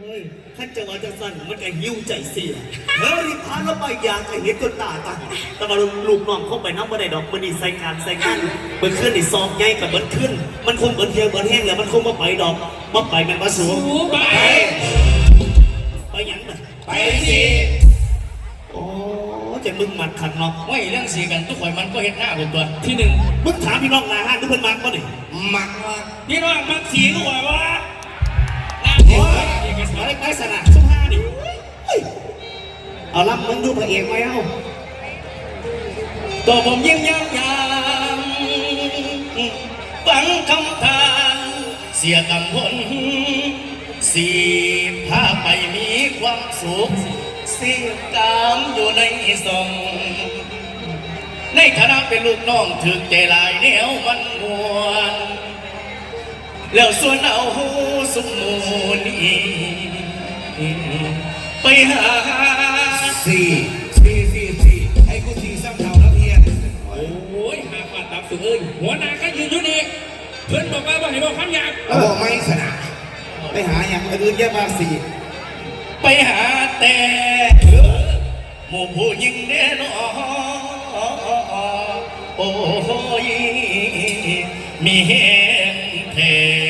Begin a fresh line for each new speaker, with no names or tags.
เฮ้ยข้าเจะว่าจะสั่นมันก็หิวใจเสียเฮ้ยพาเราไปอยากจะเห็นจนตาตาแต่ว่าลูกน้องเข้าไปน้ำบ่ได้ดอกมันนี่ใส่การใส่งานเบิดขึ้นนี่ซอกใหญ่กับเบิดขึ้น มันคงเบิดเทียเบิดแห้งแล้วมันคงมาไปดอกมาไปแมันมาสูง
หูไป
ไปหยังน่ะ
ไปสิ
โอ้จะมึงหมัดขัดเนาะ
ไม่เรื่องสีกันทุกคนมันก็เห็นหน้าเป็นตัว ที่หนึ่ง
มึงถามพี่น้องนาห้างทุกคนมักป่ะนี่
มักว่าพี่น้องมักสีก็ว่าว่า
ไรไปสนะชุ่มห้าดิเฮ้ยเอาล่ำมึงดูพระเอกไหมเอ้า
ตัวผมยิ่งยามยามฟังคำทานเสียกังวลสีพาไปมีความสุขเสียตามอยู่ในสองในฐานะเป็นลูกน้องถึกใจลายแนวมันมวนแล้วส่วนเอาหูสุมมูนี ไปหา
สี่สี่สี่สี่ให้กูสี่ซ้ำเท่าแล้วเพียน
โอ้ยหาปาตับสุดเอ้ยหัวหน้าก็ยืนอยู่นี่เพื่อนบอกว่าบ่ให้บอกคำหยาบ
เราบอกไม่สนะไปหาอย่างอื่นเยอะมากสี่
ไปหาแต่หมู่ผู้หญิงเด่นอโอ้ยมีเห็นแท้